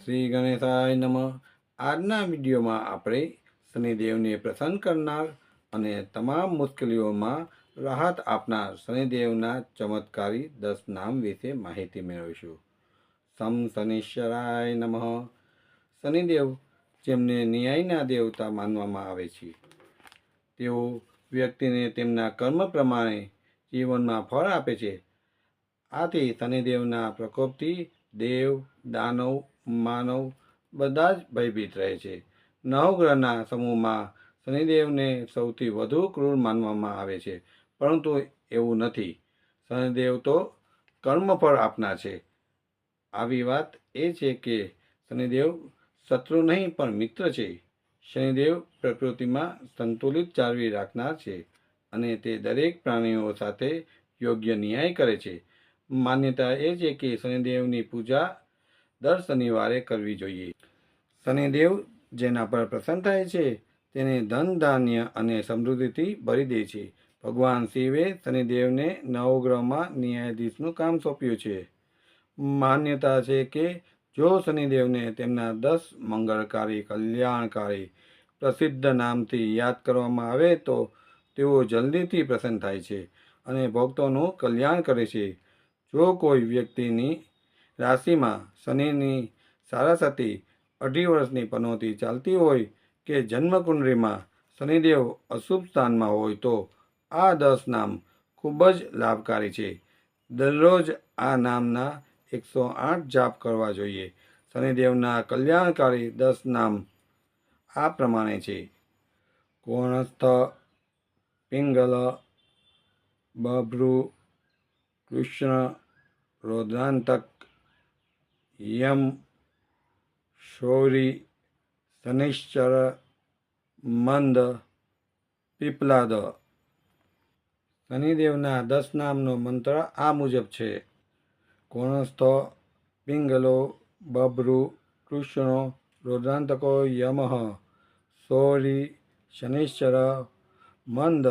શ્રી ગણેશાય નમઃ. આજના વિડીયોમાં આપણે શનિદેવને પ્રસન્ન કરનાર અને તમામ મુશ્કેલીઓમાં રાહત આપનાર શનિદેવના ચમત્કારી દસ નામ વિશે માહિતી મેળવીશું. સમ શનિશ્વરાય નમઃ. શનિદેવ, જેમને ન્યાયના દેવતા માનવામાં આવે છે, તેઓ વ્યક્તિને તેમના કર્મ પ્રમાણે જીવનમાં ફળ આપે છે. આથી શનિદેવના પ્રકોપથી દેવ, દાનવ માનવ બધા જ ભયભીત રહે છે. નવગ્રહના સમૂહમાં શનિદેવને સૌથી વધુ ક્રૂર માનવામાં આવે છે, પરંતુ એવું નથી. શનિદેવ તો કર્મફળ આપનાર છે. આવી વાત એ છે કે શનિદેવ શત્રુ નહીં, પણ મિત્ર છે. શનિદેવ પ્રકૃતિમાં સંતુલિત જાળવી રાખનાર છે અને તે દરેક પ્રાણીઓ સાથે યોગ્ય ન્યાય કરે છે. માન્યતા એ છે કે શનિદેવની પૂજા દર શનિવારે કરવી જોઈએ. શનિદેવ જેના પર પ્રસન્ન થાય છે, તેને ધન, ધાન્ય અને સમૃદ્ધિથી ભરી દે છે. ભગવાન શિવે શનિદેવને નવગ્રહમાં ન્યાયાધીશનું કામ સોંપ્યું છે. માન્યતા છે કે, જો શનિદેવને તેમના દસ મંગળકારી કલ્યાણકારી પ્રસિદ્ધ નામથી યાદ કરવામાં આવે, તો તેઓ જલ્દીથી પ્રસન્ન થાય છે અને ભક્તોનું કલ્યાણ કરે છે. જો કોઈ વ્યક્તિની રાશિમાં શનિની સારાસતી અઢી વર્ષની પનોતી ચાલતી હોય કે જન્મકુંડળીમાં શનિદેવ અશુભ સ્થાનમાં હોય તો આ દસ નામ ખૂબ જ લાભકારી છે. દરરોજ આ નામના એકસો આઠ જાપ કરવા જોઈએ. શનિદેવના કલ્યાણકારી દસ નામ આ પ્રમાણે છે. કોણસ્થ, પિંગલ, બભ્રુ, કૃષ્ણ, રોદ્રાંતક યમ શૌરી શનિશ્ચર મંદ પીપલાદ શનિદેવના દસ નામનો મંત્ર આ મુજબ છે કોણસ્થ પિંગલો બબ્રુ કૃષ્ણો રોદ્રાંતકો યમઃ સૌરી શનિશ્ચર મંદ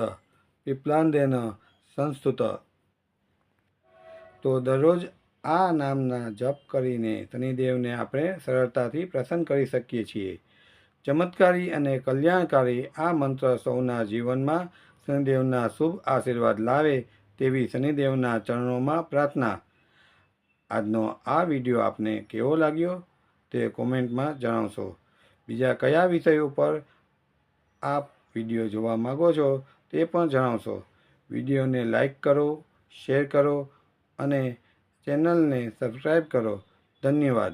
પીપલાંદેન સંસ્તુત તો દરરોજ આ નામના જપ કરીને શનિદેવને આપણે સરળતાથી પ્રસન્ન કરી શકીએ છીએ. ચમત્કારી અને કલ્યાણકારી આ મંત્ર સૌના જીવનમાં શનિદેવના શુભ આશીર્વાદ લાવે તેવી શનિદેવના ચરણોમાં પ્રાર્થના. આજનો આ વીડિયો આપને કેવો લાગ્યો તે કોમેન્ટમાં જણાવશો. બીજા કયા વિષયો ઉપર આપ વીડિયો જોવા માગો છો તે પણ જણાવશો. વિડીયોને લાઈક કરો, શેર કરો અને ચેનલને સબસ્ક્રાઈબ કરો. ધન્યવાદ.